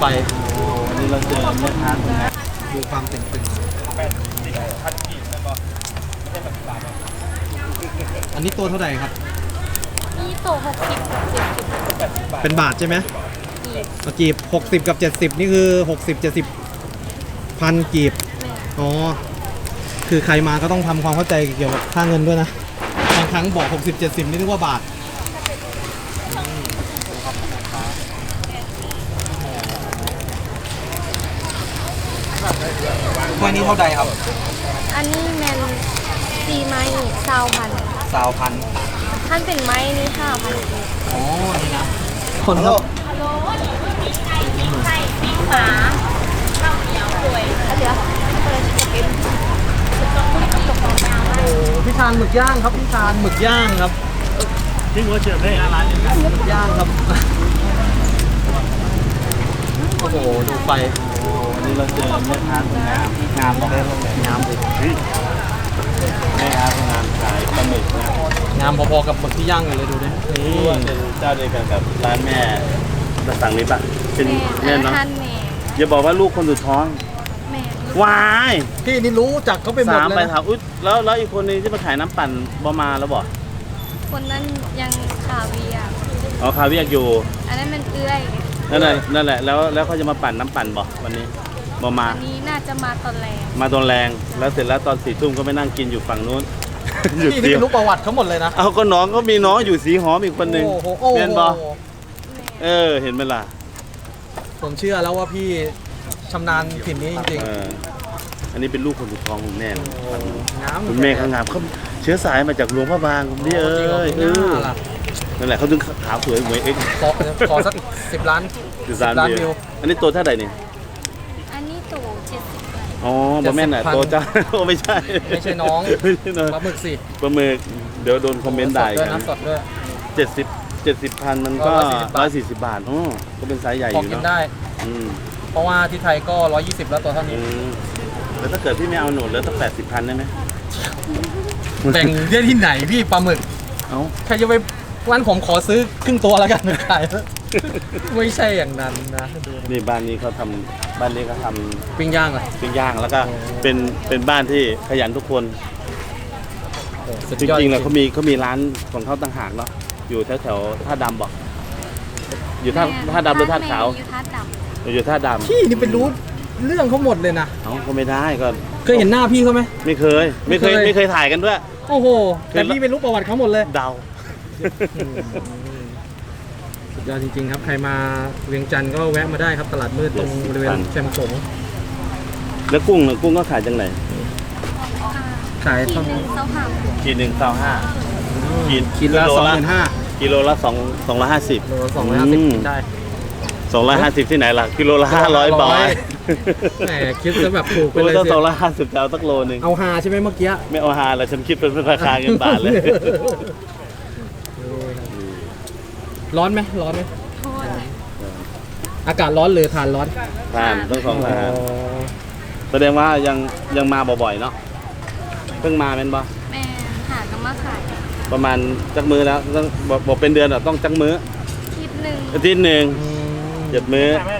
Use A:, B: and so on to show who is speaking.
A: ไฟ
B: วันนี้เราเจอแม่ค้าคนไหน
A: ดูความตึงตึงอันนี้ตัวเท่าไหร่ครับ
C: นี่โตหกสิบเจ็ดสิบ
A: เป็นบาทใช่ไหม
C: กีบ
A: เอากีบ60 กับ 70 นี่คือ 60 70พันกีบ
C: แม่
A: อ๋อ คือใครมาก็ต้องทำความเข้าใจเกี่ยวกับค่าเงินด้วยนะ บางครั้งบอก 60 70 นี่นึกว่าบาท ถ้วยนี้เท่าใดครับ
C: อันนี้แมนซีไม้ซาวพัน
A: สาวพัน
C: ท่านเป็นไม้นี่ห้าพันกีบ
A: อ๋อนี่นะคนครับ
C: ฮัลโหลไก่ปิ้งหมาข้าวเหนียวสวยเดี๋ยวเปิดจะเป็นตกของยาว
A: โอ้พี่ชานหมึกย่างครับพี่ชานหมึกย่างครับ
B: ที่หัวเฉียบได้ร้านนี้
A: หมึกย่างครับ โอ้โห ดูไฟ
B: วันนี้เราเจอแม่ค้าคนงามงามบอกได้เลย
A: งามเลย
B: แม่ค้าคนงามขายปลาหมึกนะ
A: งามพอๆกับหมึกที่ย่างอยู่เลยดูดินี่
B: รู้ว่าเป็นเจ้าเดียวกันกับร้านแม่จะสั่งนี้ปะเป็น
C: แม่
B: แม่เนาะ
C: ท่านแม่
B: อย่าบอกว่าลูกคนสุดท้อง
C: แม่
B: วาย
A: พี่นี่รู้จักเขาไปหมด
B: สาม
A: เลย
B: ไป
A: นะ
B: ถามอุ๊ยแล้วแล้วอีกคนนึงที่มาขายน้ำปั่นบอมาแล้วบอก
C: คนนั้นยังขาเวียร์
B: อ๋อคาเวียกอยู่
C: อันนั้นมันเอื้อย
B: นั่นแหละนั่นแหละแล้วแล้วเขาจะมาปั่นน้ำปั่นบอกวันนี้บอมา
C: อันนี้น่าจะมาตอนแรง
B: มาตอนแรงแล้วเสร็จแล้วตอนสี่ทุ่มก็ไปนั่งกินอยู่ฝั่งนู้น อยู่
A: พี่
B: เดี
A: นี่
B: ยว
A: รู้ประวัติเขาหมดเลยนะ
B: เอาก็น้องก็มีน้องอยู่สีหอมอีกคนนึง
A: โอ้โหโอ้โห
B: เรียนบอ
C: แม่
B: เออเห็นไหมล่ะ
A: ผมเชื่อแล้วว่าพี่ชำนาญถิ่นนี้จริง
B: เอออันนี้เป็นลูกคนสุดท้องของแม่
A: ๆโอ้โหงาม
B: คุณแม่เขางามเขาเชื้อสายมาจากหลวงพระบางคุณพี่เอ้
A: จริงเหรอย
B: เออ
A: ล่ะ
B: นั่นแหละเขาถึงขาวสวยเหมือนเอ็กซ์
A: ขอขอสักสิบล้าน
B: คือสาม
A: ล้าน
B: เดี
A: วิ
B: ยว วอันนี้ตัวเท่าไหร่เนี่ย
C: อันนี้โตเจ็ดสิบ
B: อ๋อบะแม่นน่ะ
A: 70,000
B: ตัวจ้าโอ้ไม่ใช่
A: ไม่ใช่น้อง
B: ไม่ใช่น้อง
A: ปลาหมึกสิ
B: ปลาหมึกเดี๋ยวโดนคอมเมนต์ด่า
A: สด
B: อี
A: ด้วย
B: กัน
A: น้ำสดด้วย
B: เจ็ดสิบเจ็ดสิบพันมันก็
A: ก็
B: ร้อย
A: 140
B: สี่สิบบาทอ๋อก็เป็นไซส์ใหญ่อ
A: พอยู่กิน
B: เนาะ
A: ได้
B: อืม
A: เพราะว่าที่ไทยก็ 120 แล้วตัวเท่า
B: อื
A: นี้
B: มแล้วถ้าเกิดพี่ไม่เอาหนูแล้วตั้งแปดสิบพันได้ไหม
A: แบ่งเรียกที่ไหนพี่ปลาหมึก
B: เอ้า
A: ใครจะไป วันผมขอซื้อครึ่งตัวแล้วกันขายไม่ใช่อย่างนั้นนะดู
B: นี่บ้านนี้เขาทำบ้านนี้เขาทำ
A: ปิ้งย่างเหรอ
B: ปิ้งย่างแล้วก็
A: โอ้
B: เป็นเป็นบ้านที่ขยันทุกคน
A: โอ้สุด
B: จ
A: ยอด
B: ริงๆแล้วเขามีเขามีร้านของเขาต่างหากเนาะอยู่แถวแถวๆท่าดำบอก อยู่ท่าท่าดำหรือท่าขาว
C: อยู่ท่าดำ
B: อยู่ท่าด
A: พี่นี่เป็นรู้เรื่องเขาหมดเลยนะำ
B: เอ้าก็ไม่ได้ก็
A: เคยเห็นหน้าพี่เขาไหม
B: ไม่เคย ไม่เคย
A: ไม่เคย
B: ไม่เคยถ่ายกันด้วย
A: โอ้โห
B: เคย
A: แต่พี่เป็นรู้ประวัติเขาหมดเลย
B: เดา
A: สุดยอดจริงๆครับ ใครมาเวียงจันทร์ก็แวะมาได้ครับตลาดมืดตรงบริเวณแชมป์สง
B: แล้วกุ้งน่ะกุ้งก็ขายจังไหน
A: ขาย
C: ที
A: เท่า
C: หนึ่งเสาหาม
B: ขีดหนึ่งเก้าห้ากิน
A: คิดละ
B: กิโล
A: สองห
B: ละ
A: มื่นห้า
B: กิโลละสองสองร้อยห้าสิบ
A: โลละสองร้อยห้าสิบ
B: อืม
A: กินได้
B: สองร้อยห้าสิบที่ไหนล่ะกิโลละห้าร้อยบาท
A: แหมคิดซะแบบถูกไป
B: กู
A: เลย
B: ต้อง
A: สิ
B: สองร้อยห้าสิบจะเอาสักโลหนึ่ง
A: เอาฮาใช่ไหมเมื่อกี้
B: ไม่เอาฮาแล้วฉันคิดเป็นราคาเงินบาทเลย
A: ร้อนไหมร้อนไหม
C: โทษ
A: อากาศร้อนหรือทานร้อน
B: ทานต้องสองทาน
A: อ๋อ
B: แสดงว่ายังยังมาบ่อยๆเนาะเพิ่งมาเป็นบ่
C: แม่หากันมาขาย
B: ประมาณจักมือแล้วต้องบอกบอกเป็นเดือนอะต้องจักมือ
C: คิดหนึ่ง
B: อาทิตย์หนึ่ง
A: อืม
B: เจ็ดมือ
C: แ